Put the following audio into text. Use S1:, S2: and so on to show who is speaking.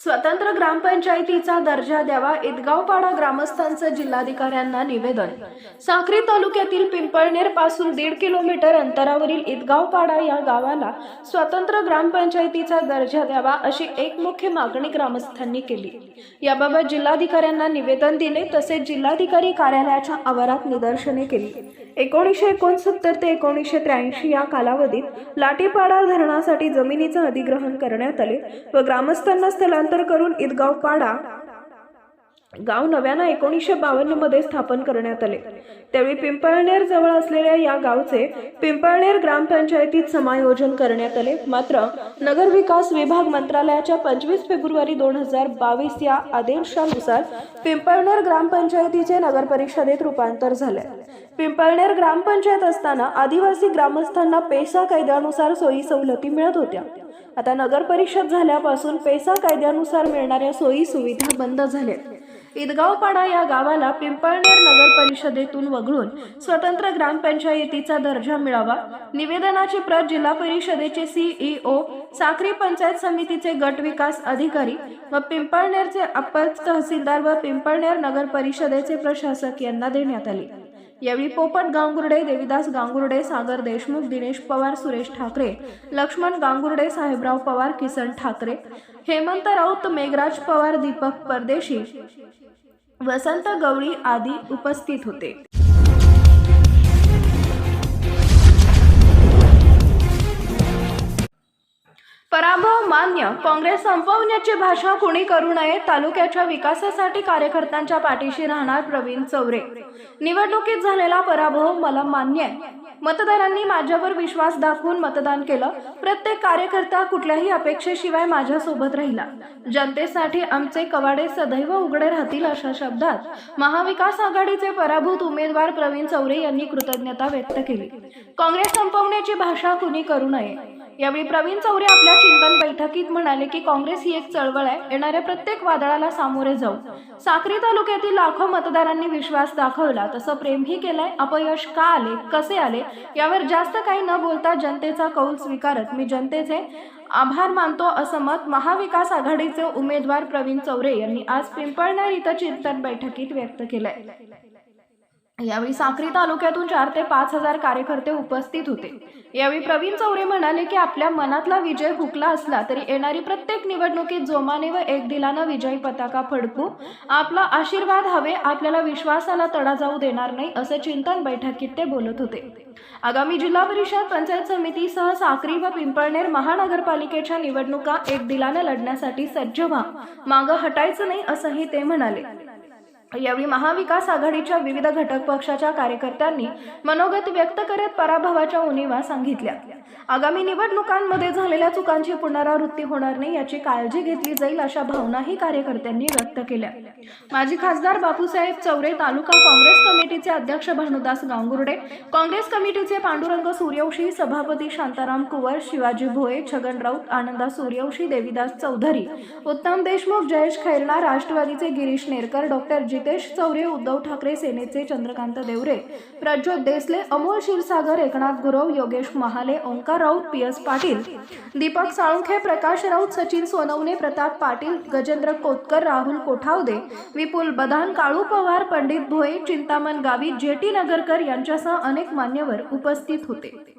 S1: स्वतंत्र ग्रामपंचायतीचा दर्जा द्यावा इदगावपाडा ग्रामस्थांचं जिल्हाधिकाऱ्यांना निवेदन. साक्री तालुक्यातील पिंपळनेरपासून दीड किलोमीटर अंतरावरील इदगावपाडा या गावाला स्वतंत्र ग्रामपंचायतीचा दर्जा द्यावा अशी एक मुख्य मागणी ग्रामस्थांनी केली. याबाबत जिल्हाधिकाऱ्यांना निवेदन दिले तसेच जिल्हाधिकारी कार्यालयाच्या आवारात निदर्शने केली. एकोणीसशे एकोणसत्तर ते एकोणीसशे त्र्याऐंशी या कालावधीत लाटीपाडा धरणासाठी जमिनीचं अधिग्रहण करण्यात आले व ग्रामस्थांना स्थलांतर करून ईदगाव पाडा गाव नव्यानं एकोणीसशे बावन्नमध्ये स्थापन करण्यात आले. त्यावेळी पिंपळनेर जवळ असलेल्या या गावचे पिंपळनेर ग्रामपंचायतीत समायोजन करण्यात आले. मात्र नगर विकास विभाग मंत्रालयाच्या पंचवीस फेब्रुवारी दोन हजार बावीस या आदेशानुसार पिंपळनेर ग्रामपंचायतीचे नगर परिषदेत रूपांतर झाले. पिंपळनेर ग्रामपंचायत असताना आदिवासी ग्रामस्थांना पेसा कायद्यानुसार सोयी सवलती मिळत होत्या. आता नगर परिषद झाल्यापासून पेसा कायद्यानुसार मिळणाऱ्या सोयी सुविधा बंद झाल्या ईदगावपाडा या गावाला पिंपळनेर नगर परिषदेतून वगळून स्वतंत्र ग्रामपंचायतीचा दर्जा मिळावा निवेदनाची प्रत जिल्हा परिषदेचे सीईओ साखरी पंचायत समितीचे गट विकास अधिकारी व पिंपळनेरचे अप्पर तहसीलदार व पिंपळनेर नगर परिषदेचे प्रशासक यांना देण्यात आली. यावेळी पोपट गांगुर्डे देविदास गांगुर्डे सागर देशमुख दिनेश पवार सुरेश ठाकरे लक्ष्मण गांगुर्डे साहेबराव पवार किसन ठाकरे हेमंत राऊत मेघराज पवार दीपक परदेशी वसंत गवळी आदी उपस्थित होते. मान्य काँग्रेस संपवण्याची भाषा कुणी करू नये तालुक्याच्या विकासासाठी कार्यकर्त्यांच्या पाठीशी राहणार प्रवीण चौरे. निवडणुकीत झालेला पराभव मला मान्य आहे. मतदारांनी माझ्यावर विश्वास दाखवून मतदान केलं. प्रत्येक कार्यकर्ता कुठल्याही अपेक्षेशिवाय माझ्यासोबत राहिला. जनतेसाठी आमचे कवाडे सदैव उघडे राहतील अशा शब्दात महाविकास आघाडीचे पराभूत उमेदवार प्रवीण चौरे यांनी कृतज्ञता व्यक्त केली. काँग्रेस संपवण्याची भाषा कुणी करू नये? यावेळी प्रवीण चौरे आपल्या चिंतन बैठकीत म्हणाले की काँग्रेस ही एक चळवळ आहे. येणाऱ्या प्रत्येक वादळाला सामोरे जाऊ. साक्री तालुक्यातील लाखो मतदारांनी विश्वास दाखवला. तसं प्रेमही केलंय. अपयश का आले? कसे आले? यावर जास्त काही न बोलता जनतेचा कौल स्वीकारत मी जनतेचे आभार मानतो असं मत महाविकास आघाडीचे उमेदवार प्रवीण चौरे यांनी आज पिंपळनेर इथं चिंतन बैठकीत व्यक्त केलंय. यावेळी साक्री तालुक्यातून चार ते पाच हजार कार्यकर्ते उपस्थित होते. यावेळी प्रवीण चौरे म्हणाले की आपल्या मनातला विजय हुकला असला तरी येणारी प्रत्येक निवडणुकीत जोमाने व एक दिलानं विजयी पताका फडकू आपला आशीर्वाद हवे आपल्याला विश्वासाला तडा जाऊ देणार नाही असं चिंतन बैठकीत ते बोलत होते. आगामी जिल्हा परिषद पंचायत समितीसह साक्री व पिंपळनेर महानगरपालिकेच्या निवडणुका एक दिलानं लढण्यासाठी सज्ज व्हा मागं हटायचं नाही असंही ते म्हणाले. यावेळी महाविकास आघाडीच्या विविध घटक पक्षाच्या कार्यकर्त्यांनी मनोगत व्यक्त करत पराभवाच्या उणीवा सांगितल्या. आगामी निवडणुकांमध्ये झालेल्या चुकांची पुनरावृत्ती होणार नाही याची काळजी घेतली जाईल अशा भावनाही कार्यकर्त्यांनी व्यक्त केल्या. माजी खासदार बापूसाहेब चौरे तालुका काँग्रेस कमिटीचे अध्यक्ष भानुदास गांगुर्डे काँग्रेस कमिटीचे पांडुरंग सूर्यवंशी सभापती शांताराम कुवर शिवाजी भोये छगन राऊत आनंदा सूर्यवंशी देवीदास चौधरी उत्तम देशमुख जयेश खैरनार राष्ट्रवादीचे गिरीश नेरकर डॉक्टर जितेश चौरे उद्धव ठाकरे सेनेचे Chandrakant Devre Prajyot Desale Amol Kshirsagar Eknath Gurav Yogesh Mahale Omkar Raut P S Patil Deepak Salunkhe Prakash Raut Sachin Sonawane Pratap Patil Gajendra Kotkar Rahul Kothawade Vipul Badan Kalu Pawar Pandit Bhoye Chintaman Gavit J T Nagarkar यांच्यासह अनेक मान्यवर उपस्थित होते.